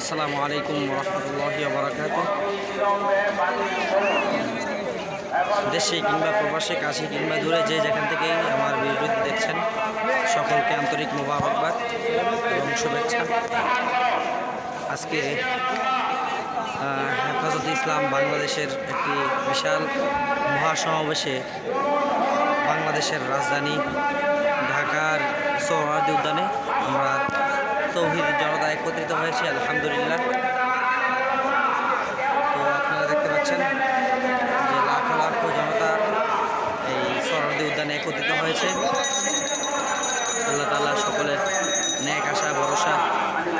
আসসালামু আলাইকুম রহমতুল্লাহ বারাকাত দেশে কিংবা প্রবাসে, কাছে কিংবা দূরে যে যেখান থেকেই আমার ভিডিওটি দেখছেন, সকলকে আন্তরিক মোবারকবাদ এবং শুভেচ্ছা। আজকে হেফাজত ইসলাম বাংলাদেশের একটি বিশাল মহাসমাবেশে বাংলাদেশের রাজধানী ঢাকার সোহরাদি উদ্যানে আমরা তৌহিদ জনতা একত্রিত হয়েছি, আলহামদুলিল্লাহ। তো আপনারা দেখতে পাচ্ছেন যে লাখ লাখ জনতা এই সোহরাদি উদ্যানে একত্রিত হয়েছে। আল্লাহ তালা সকলের ন্যাক আশা, ভরসা,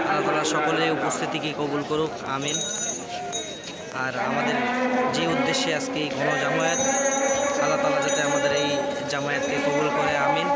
আল্লাহ তালা সকলের উপস্থিতিকে কবুল করুক, আমিন। আর আমাদের যে উদ্দেশ্যে আজকে এই গণ জামায়াত, আল্লাহ তালা যাতে আমাদের এই জামায়াতকে কবুল করে, আমিন।